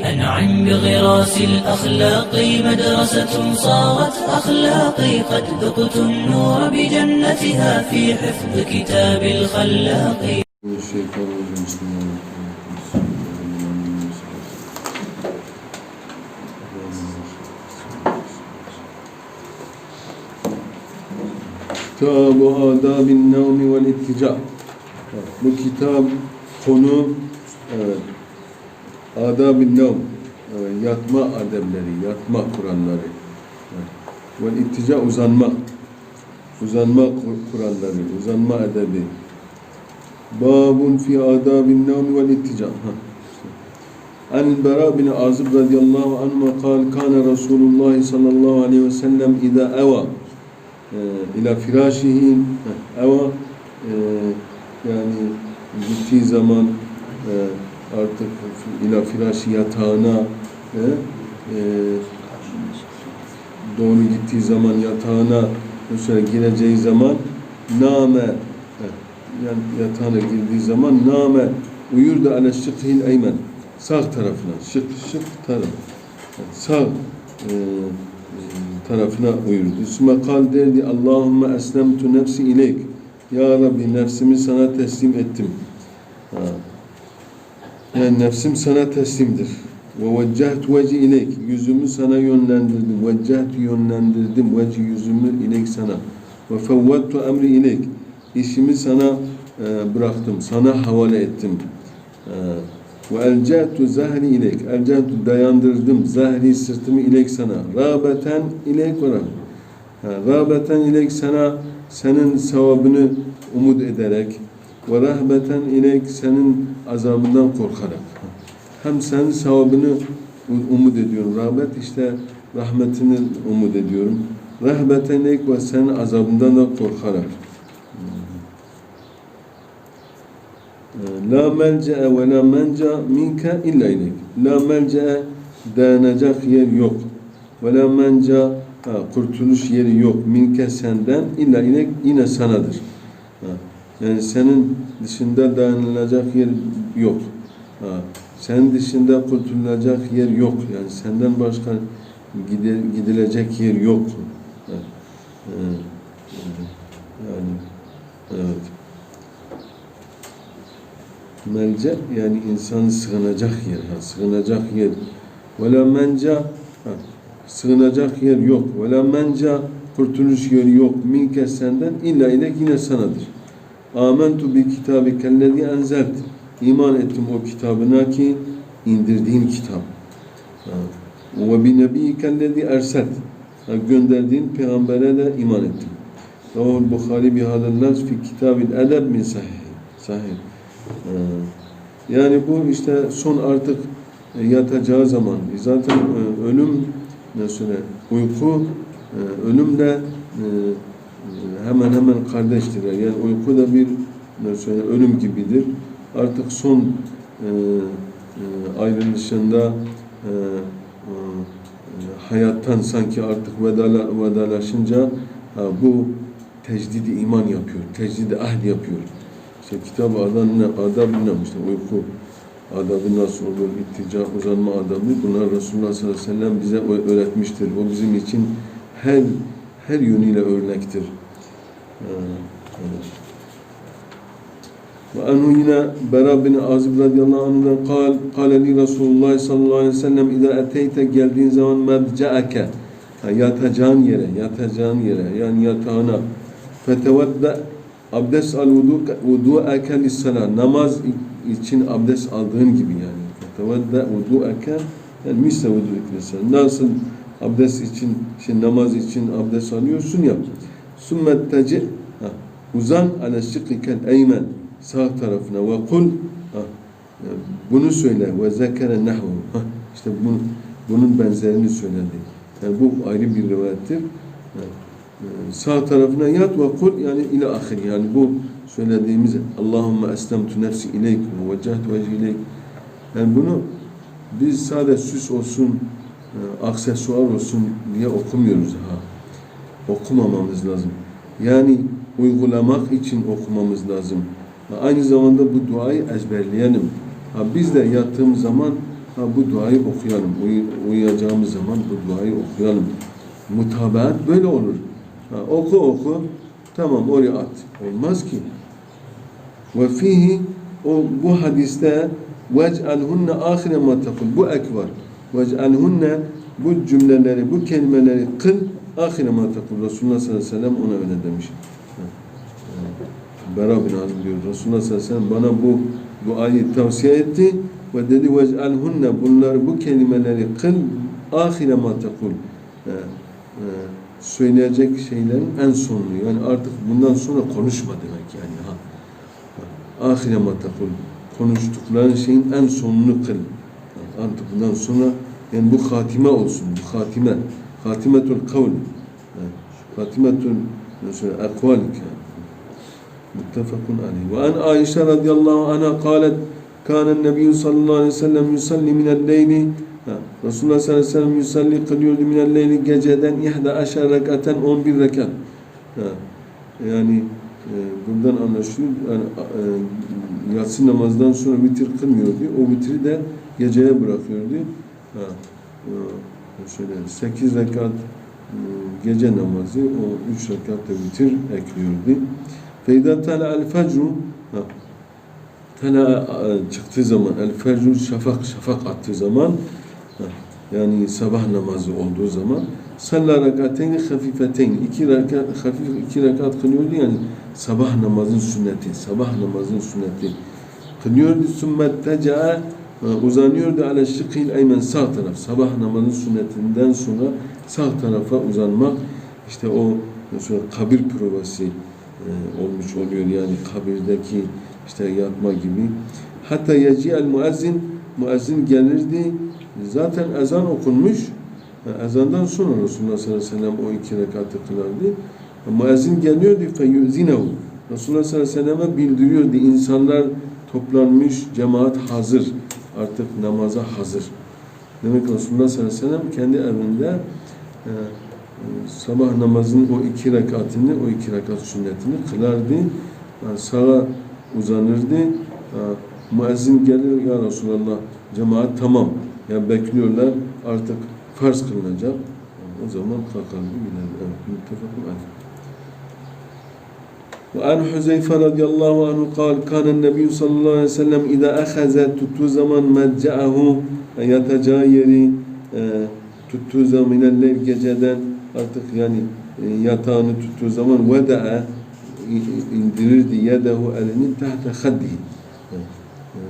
أنعم بغراس الأخلاق مدرسة صارت أخلاقي قد ذقت النور بجنتها في حفظ كتاب الخلاق. الشيطان الرجيم بسم الله الرحمن الرحيم Adab-ı Nevm, evet, yatma ademleri, yatma kuralları. Evet. Vel İttica uzanma. Uzanma kur- kuralları, uzanma edebi. Babun fi adabin nevmi vel ittica. Bera bin Azib radıyallahu anhu kal kana Resulullah sallallahu aleyhi ve sellem ida eva e, ila firashihi ha, eva e, yani gittiği zaman e, artık ila yatağına e, e, doğru gittiği zaman yatağına mesela gireceği zaman name yani yatağına girdiği zaman name uyur da ale şıkhil eymen sağ tarafına şık şık taraf yani sağ e, tarafına uyurdu. Sümme kal derdi Allahümme eslemtu nefsi ileyk Ya Rabbi nefsimi sana teslim ettim. Ha. Yani nefsim sana teslimdir. Ve veccehtu veci ileyk. Yüzümü sana yönlendirdim. Veccehtu yönlendirdim. Veci yüzümü ileyk sana. Ve fevvettu emri ileyk. İşimi sana e, bıraktım. Sana havale ettim. E, ve elcehtu zahri ileyk. Elcehtu dayandırdım. Zahri sırtımı ileyk sana. Rabeten ileyk ve Rabeten ileyk sana senin sevabını umut ederek ve rahbeten ileyk senin azabından korkarak. Hem senin sevabını umut ediyorum. Rahmet işte rahmetini umut ediyorum. Rahbeten ileyk ve senin azabından da korkarak. La melce'e ve la menca minke illa ileyk. La melce'e dayanacak yer yok. Ve la menca kurtuluş yeri yok. Minke senden illa ileyk yine sanadır. Yani senin dışında dayanılacak yer yok. Ha, senin dışında kurtulacak yer yok. Yani senden başka gide, gidilecek yer yok. Ha, ha, yani evet. Melce yani insanı sığınacak yer, ha, sığınacak yer. Vela menca ha, sığınacak yer yok. Vela menca kurtuluş yeri yok. Minke senden illa ile yine sanadır. Amentu bi kitabı kellezi enzelt. İman ettim o kitabına ki indirdiğin kitap. Ve bi nebi kellezi erselt. Gönderdiğin peygambere de iman ettim. Ravul Bukhari bi hadallaz fi kitabil edeb min sahih. Sahih. Yani bu işte son artık e, yatacağı zaman zaten e, ölüm nasıl uyku e, ölümle e, hemen hemen kardeştirler. Yani uyku da bir nasıl ölüm gibidir. Artık son e, e, ayrılışında e, e, hayattan sanki artık vedala, vedalaşınca ha, bu tecdidi iman yapıyor, tecdidi ahl yapıyor. İşte kitab adab ne? Adab ne? İşte uyku adabı nasıl olur? İttica, uzanma adabı. Bunlar Resulullah sallallahu aleyhi ve sellem bize öğretmiştir. O bizim için her her yönüyle örnektir. Ve anhu yine Bera bin Azib radıyallahu anh'dan kal, kale li Resulullah sallallahu aleyhi ve sellem İza eteyte geldiğin zaman mebce'eke yatacağın yere, yatacağın yere yani yatağına fetevedde abdest al vudu vudu'ake lis-salat namaz için abdest aldığın gibi yani. Tevedde vudu'ake yani misle vudu'ake lis-salat nasıl abdest için şey namaz için abdest alıyorsun ya summet teci uzan ala eymen sağ tarafına ve kul ha, bunu söyle ve zekere ha, işte bunu, bunun benzerini söyledi. Yani bu ayrı bir rivayettir. Ha, sağ tarafına yat ve kul yani ila ahir yani bu söylediğimiz Allahümme eslemtu nefsi ileyk ve veccehtu vecih ileyk. Yani bunu biz sadece süs olsun e, aksesuar olsun diye okumuyoruz ha okumamamız lazım yani uygulamak için okumamız lazım aynı zamanda bu duayı ezberleyelim ha biz de yattığımız zaman ha, bu duayı okuyalım. Uyu, uyuyacağımız zaman bu duayı okuyalım. Mutabaat böyle olur. Ha, oku oku. Tamam oraya at. Olmaz ki. Ve fihi o bu hadiste vec'alhunne ahire ma tekul. Bu ek var. Vec'alhunne bu cümleleri, bu kelimeleri kıl ahire ma tekul. Resulullah sallallahu aleyhi ve sellem ona öyle demiş. Bera bin Azim diyor. Resulullah sallallahu aleyhi ve sellem bana bu duayı tavsiye etti ve dedi vec'alhunne bunları bu kelimeleri kıl ahire ma ha, söyleyecek şeylerin en sonunu. Yani artık bundan sonra konuşma demek yani. Ha. Ahire ma tekul. Konuştukların şeyin en sonunu kıl. Artık bundan sonra yani bu hatime olsun. Bu hatime. Hatimetul kavl. Hatimetul ekvalik. Muttefakun aleyh. Ve an Aişe radıyallahu anha kalet kâne nebiyyü sallallahu aleyhi ve sellem yusalli minelleyli Resulullah sallallahu aleyhi ve sellem yusalli kılıyordu minelleyli geceden ihda aşer rekaten 11 rekat. Yani e, buradan anlaşılıyor. Yani, e, yatsı namazdan sonra vitir kılmıyordu. O vitri de geceye bırakıyordu. Ha. Ha şöyle 8 rekat e, gece namazı, o 3 rekat da vitir ekliyordu. Feyda tala el fecru tala e, çıktığı zaman el fecru şafak şafak attığı zaman yani sabah namazı olduğu zaman salla rekateyni hafifeteyni iki rekat hafif iki rekat kılıyordu yani sabah namazın sünneti sabah namazın sünneti kılıyordu sümme teca'a uzanıyordu ala şıkhil eymen sağ taraf sabah namazın sünnetinden sonra sağ tarafa uzanmak işte o mesela kabir provası e, olmuş oluyor yani kabirdeki işte yatma gibi. Hatta yeci el muezzin muezzin gelirdi. Zaten ezan okunmuş. E, Ezandan sonra Resulullah sallallahu aleyhi ve sellem o iki rekatı kılardı. E, Muezzin geliyordu feyuzinehu. Resulullah sallallahu aleyhi ve selleme bildiriyordu. İnsanlar toplanmış, cemaat hazır. Artık namaza hazır. Demek Resulullah sallallahu aleyhi ve sellem kendi evinde e, sabah namazının o iki rekatini, o iki rekat sünnetini kılardı. Yani sağa uzanırdı. Ha, Müezzin gelir ya Resulallah cemaat tamam. Yani bekliyorlar artık farz kılınacak. O zaman kalkardı gider. Evet, muttefakun aleyh. وعن حذيفة رضي الله عنه قال كان النبي صلى الله عليه وسلم إذا أخذ tuttuğu zaman مدجعه يتجايري tuttuğu zaman minelleyl geceden artık yani e, yatağını tuttuğu zaman veda'a indirirdi yedehu elini tahta haddihi E, e,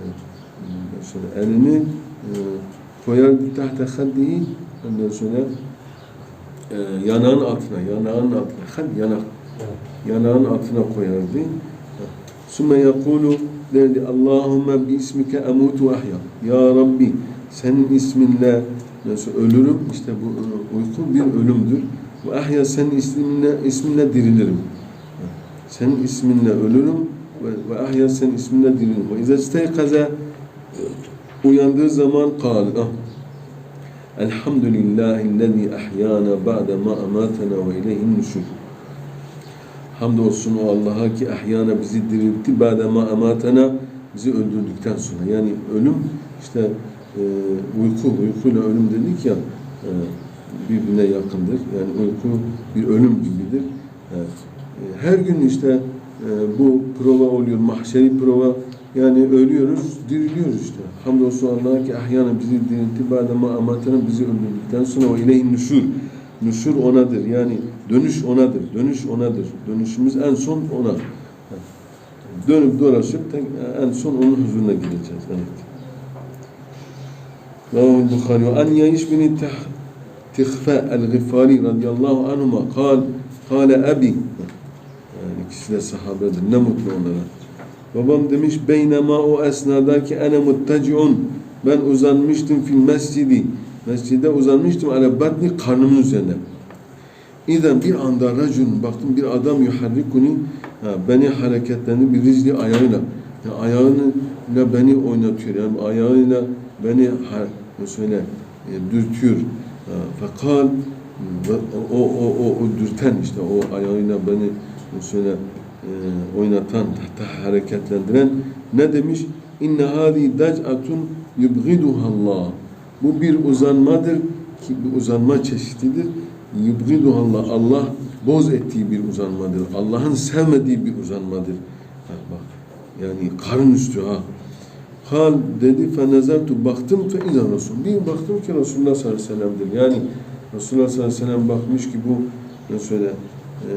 sonra elini e, koyardı tahta haddihi ondan sonra e, yanağın altına yanağın altına had yanak yanağın altına koyardı. Sümme yakulu derdi Allahümme bi ismike emutu ahya. Ya Rabbi senin isminle nasıl ölürüm? İşte bu uyku bir ölümdür. Ve ahya senin isminle isminle dirilirim. Senin isminle ölürüm ve, ve ahya senin isminle dirilirim. Ve izâ isteykaza uyandığı zaman kal ah, Elhamdülillahillezî ahyana ba'de ma amatena ve ileyhin nüşür Hamdolsun o Allah'a ki ahyana bizi diriltti ba'de ma amatena bizi öldürdükten sonra yani ölüm işte e, uyku, uykuyla ölüm dedik ya e, birbirine yakındır. Yani uyku bir ölüm gibidir. E, e, her gün işte e, bu prova oluyor, mahşeri prova. Yani ölüyoruz, diriliyoruz işte. Hamdolsun Allah'a ki ahyana bizi diriltti, badema amatena bizi öldürdükten sonra o ileyhin nüşür. Nüsur onadır. Yani dönüş onadır. Dönüş onadır. Dönüşümüz en son ona. Dönüp dolaşıp en son onun huzuruna gideceğiz. Evet. Ravul Bukhari. An Yayiş bin Tihfe el-Gıfari radıyallahu anhuma kal kale abi yani ikisi de sahabedir. Ne mutlu onlara. Babam demiş beynema o esnada ki ene muttaciun ben uzanmıştım fil mescidi mescide uzanmıştım ala batni karnımın üzerine. İden bir anda racun baktım bir adam yuharrikuni ha, beni hareketlendi bir rizli ayağıyla. Yani ayağıyla beni oynatıyor. Yani ayağıyla beni söyle e, dürtüyor. Fakal o, o, o, o dürten işte o ayağıyla beni söyle e, oynatan, tahta hareketlendiren ne demiş? İnne hadi dac'atun yubgiduhallah. Bu bir uzanmadır ki bir uzanma çeşididir. Yubgiduhallah. Allah boz ettiği bir uzanmadır. Allah'ın sevmediği bir uzanmadır. Ha, bak. Yani karın üstü ha. Kal dedi fe nezertu baktım fe iza Resul. Bir baktım ki Resulullah sallallahu aleyhi ve sellem'dir. Yani Resulullah sallallahu aleyhi ve sellem bakmış ki bu ne söyle e,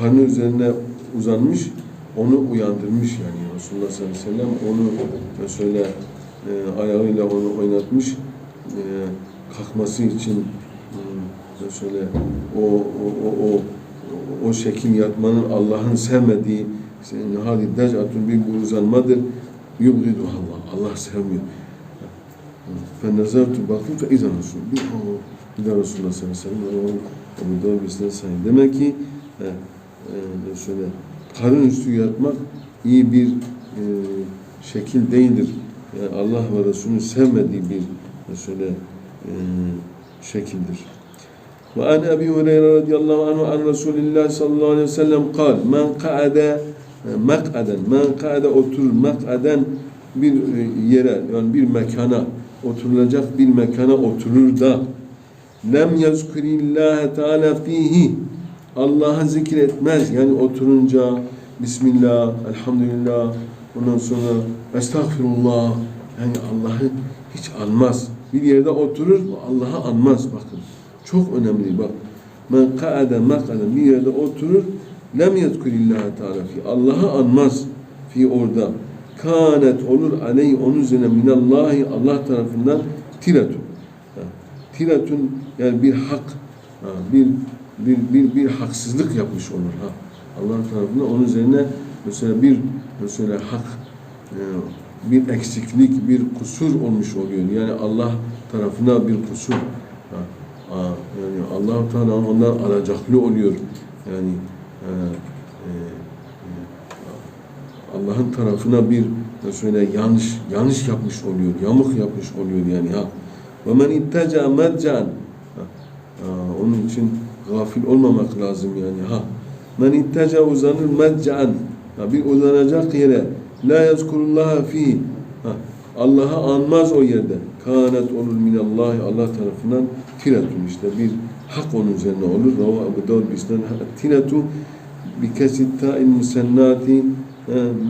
karnı üzerine uzanmış onu uyandırmış yani Resulullah sallallahu aleyhi ve sellem onu ne söyle e, ayağıyla onu oynatmış e, kalkması için e, ne söyle o o o o o şekil yatmanın Allah'ın sevmediği hadi decatun bir uzanmadır. Yubgidu Allah. Allah sevmiyor. Fe nezartu baktım fe izan Resul. Bir de Resulullah sallallahu aleyhi ve sellem onu doğru bir sayın. Demek ki e, e, şöyle karın üstü yatmak iyi bir e, şekil değildir. Allah ve Resulü'nün sevmediği bir e, şöyle e, şekildir. Ve an Ebi Hureyre radıyallahu anhu an Resulillah sallallahu aleyhi ve sellem kal men ka'ade mek'aden men ka'ade oturur mek'aden bir e, yere yani bir mekana oturulacak bir mekana oturur da. Lem yazkurillaha teala fihi. Allah'ı zikretmez. Yani oturunca Bismillah, Elhamdülillah ondan sonra Estağfirullah yani Allah'ı hiç anmaz. Bir yerde oturur Allah'ı anmaz bakın. Çok önemli bak. Men ka'ade mek'aden bir yerde oturur lem yezkurillaha teala fi Allah'ı anmaz fi orada. Kanet olur aleyhi onun üzerine minallahi Allah tarafından tiratun. Tiratun yani bir hak, ha, bir bir bir bir haksızlık yapmış olur ha. Allah tarafından onun üzerine mesela bir mesela hak e, bir eksiklik, bir kusur olmuş oluyor. Yani Allah tarafına bir kusur. Yani Allah Teala ondan alacaklı oluyor. Yani e, e, Allah'ın tarafına bir şöyle yanlış yanlış yapmış oluyor, yamuk yapmış oluyor yani ha. Ve men ittaca medcan onun için gafil olmamak lazım yani ha. Men ittaca uzanır medcan ha, bir uzanacak yere la yazkurullaha fi. Allah'ı anmaz o yerde. Kanet olur minallahi Allah tarafından tiratun işte bir hak onun üzerine olur. Rava Ebu Davud bisnen tiratu bi kesit ta'in musennati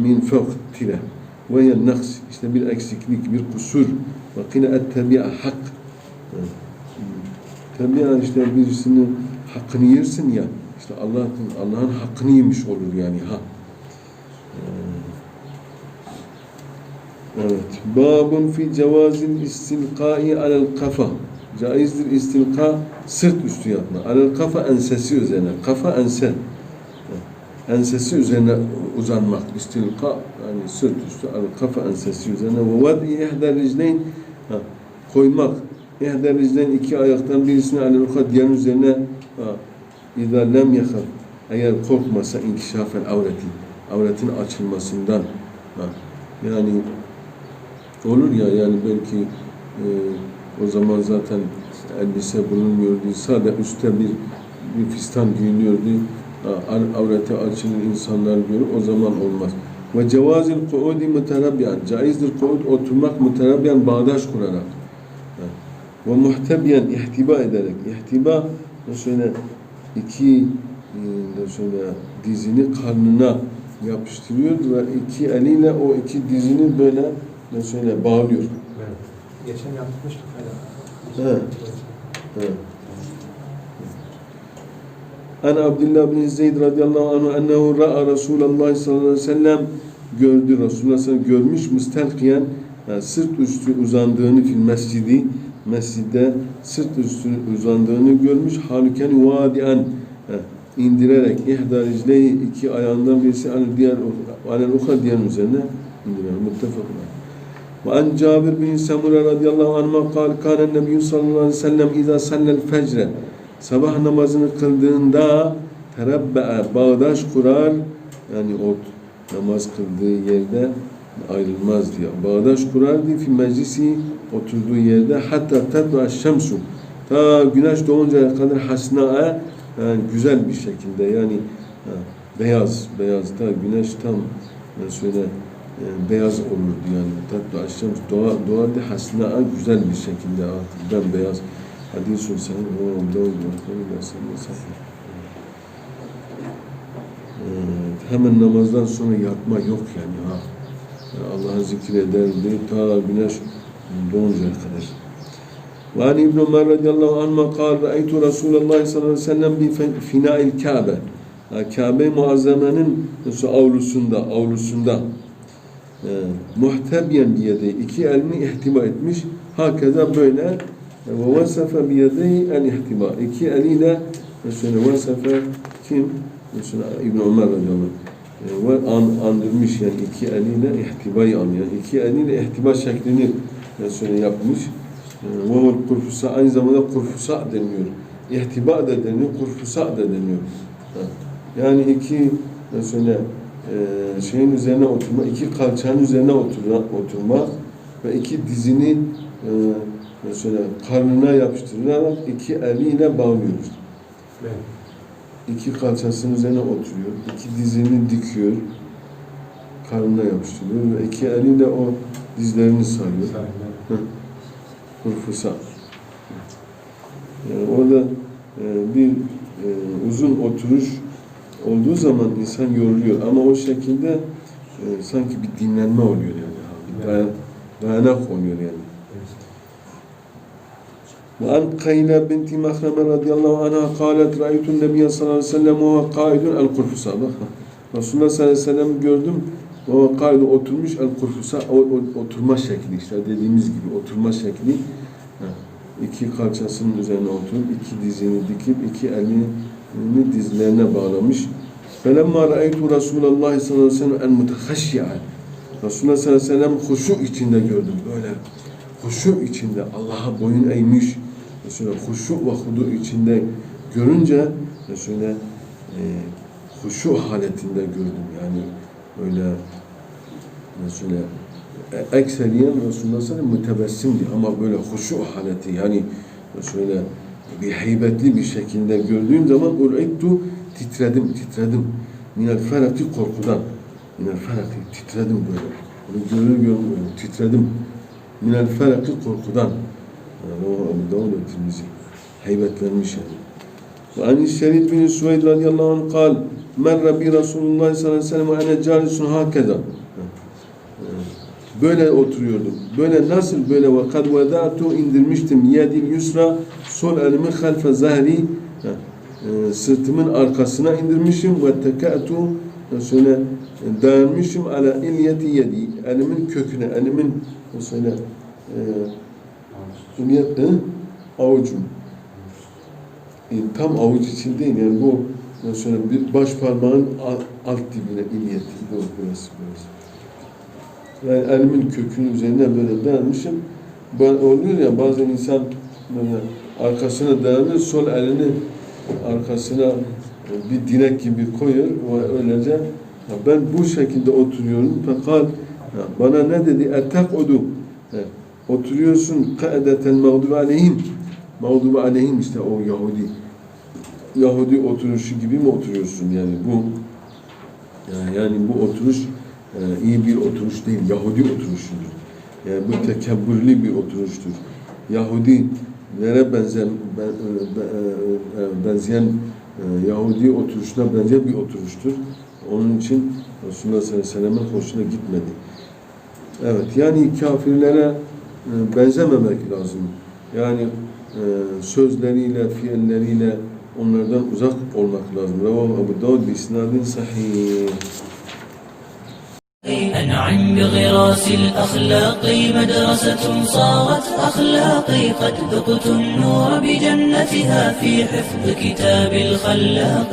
min fevk tire ve yen naks işte bir eksiklik, bir kusur. Ve kine et tebi'a hak tebi'a işte birisinin hakkını yersin ya işte Allah'ın Allah'ın hakkını yemiş olur yani ha Evet. Babun fi cevazil istilqai alel kafa. Caizdir istilqa sırt üstü yapma. Alel kafa ensesi üzerine. Kafa ense. Ensesi üzerine uzanmak. İstilqa yani sırt üstü. Alel kafa ensesi üzerine. Ve vad'i ihder ricleyn koymak. İhder ricleyn iki ayaktan birisini alel uka diğer üzerine İzâ lem yahaf eğer korkmasa inkişafen avreti avretin açılmasından yani olur ya yani belki e, o zaman zaten elbise bulunmuyordu. Sadece üstte bir bir fistan giyiniyordu. Avreti açılır insanlar görür. O zaman olmaz. Ve cevazil kuudi muterabbiyan. Caizdir kuud oturmak muterabbiyan bağdaş kurarak. Ve muhtebiyen ihtiba ederek. İhtiba şöyle iki şöyle dizini karnına yapıştırıyor ve iki eliyle o iki dizini böyle şöyle bağlıyor. Evet. Geçen yapmıştık hala. Evet. Evet. An Abdullah bin Zeyd radıyallahu anhu ennehu ra'a Resulullah sallallahu aleyhi ve sellem gördü Resulullah sallallahu görmüş müstelkiyen yani sırt üstü uzandığını fil mescidi mescidde sırt üstü uzandığını görmüş halüken vadian indirerek ihda ricleyi iki ayağından birisi anil diğer anil uha diğer üzerine indirer. Muttefakun Ve an Cabir bin Samura radıyallahu anh'a kal kâle nebiyyü sallallahu aleyhi ve sellem izâ sallel fecre. Sabah namazını kıldığında terebbe'e bağdaş kurar. Yani o namaz kıldığı yerde ayrılmaz diye. Bağdaş kurar diye fi meclisi oturduğu yerde. Hatta tetva şemsu. Ta güneş doğuncaya kadar hasna'a yani güzel bir şekilde yani ha, beyaz beyaz ta güneş tam şöyle e, beyaz olurdu yani. Tatlı aşşams doğa, doğardı en güzel bir şekilde artık beyaz. Hadisun sen o Evet, hemen namazdan sonra yatma yok yani ha. Yani Allah'ı zikrederdi ta güneş doğuncaya kadar. Ve an İbn Ömer radıyallahu anh'a kal Ra'aytu Resulullah sallallahu aleyhi ve sellem bi fina'il Kabe. Ha, Kabe muazzamenin nasıl avlusunda, avlusunda e, muhtebiyen bir iki elini ihtiva etmiş. Hakeza böyle ve vasafe bir yedi el. İki eliyle mesela vasafe kim? Mesela İbn Ömer radıyallahu anh. E, ve an, andırmış yani iki eliyle ihtibayı anlıyor. İki eliyle ihtiba şeklini mesela yapmış. Ve o kurfusa aynı zamanda kurfusa deniyor. İhtiba da deniyor, kurfusa da deniyor. Yani iki mesela e, şeyin üzerine oturma, iki kalçanın üzerine oturma, oturma ve iki dizini e, mesela karnına yapıştırarak iki eliyle bağlıyoruz. Evet. İki kalçasının üzerine oturuyor, iki dizini dikiyor, karnına yapıştırıyor ve iki eliyle o dizlerini sarıyor. Sahiden Kurfusa. Yani orada e, bir e, uzun oturuş olduğu zaman insan yoruluyor ama o şekilde e, sanki bir dinlenme oluyor yani. Bir dayan, dayanak oluyor yani. وعن قيلة بنت مخرمة رضي الله عنها قالت رأيت النبي صلى الله عليه وسلم وهو قائد القرفصة Bak, Resulullah sallallahu aleyhi ve sellem gördüm o kaide oturmuş el kurfusa oturma şekli işte dediğimiz gibi oturma şekli. İki kalçasının üzerine oturup iki dizini dikip iki elini dizlerine bağlamış. Felemma ra'aytu Resulullah sallallahu aleyhi ve sellem el mutehaşşi'an Resulullah sallallahu aleyhi ve sellem huşu içinde gördüm. Böyle huşu içinde Allah'a boyun eğmiş. Resulullah huşu ve hudu içinde görünce Resulullah e, huşu haletinde gördüm. Yani öyle Resulullah e, ekseriyen Resulullah sallallahu mütebessimdi ama böyle huşu haleti yani Resulullah bir heybetli bir şekilde gördüğüm zaman ur'ittu titredim titredim. Minel felaki korkudan minel felaki titredim böyle. Onu görür görmüyor titredim. Minel felaki korkudan. Yani o Ebu Davud Tirmizi heybetlenmiş yani Şerid bin Süveyd radıyallahu anh kal merre bi Resulullah sallallahu aleyhi ve sellem ve ene calisun hakeza böyle oturuyordum. Böyle nasıl böyle ve kad veda'tu indirmiştim yedil yusra sol elimi halfe zahri sırtımın arkasına indirmişim ve tekatu şöyle e, dayanmışım ala ilyeti yedi elimin köküne elimin e, ilyet e, avucum E, tam avuç için değil yani bu şöyle bir baş parmağın alt, alt dibine ilyeti bu burası burası yani elimin kökünün üzerine böyle dayanmışım. Ben oluyor ya bazen insan böyle arkasına dayanır, sol elini arkasına bir direk gibi koyuyor ve öylece ben bu şekilde oturuyorum. Fakat bana ne dedi? Etekudu. Oturuyorsun ka'deten mağdubu aleyhim. Mağdubu aleyhim işte o Yahudi. Yahudi oturuşu gibi mi oturuyorsun yani bu yani, bu oturuş e, iyi bir oturuş değil, Yahudi oturuşudur. Yani bu tekebbürlü bir oturuştur. Yahudilere benzeyen, ben, e, e, benzeyen Yahudi oturuşuna benzeyen bir oturuştur. Onun için Resulullah sallallahu aleyhi ve hoşuna gitmedi. Evet, yani kafirlere benzememek lazım. Yani sözleriyle, fiilleriyle onlardan uzak olmak lazım. Revahu Ebu Davud bi isnadin sahih. أنعم بغراس الأخلاق مدرسة صارت أخلاقي قد ذقت النور بجنتها في حفظ كتاب الخلاق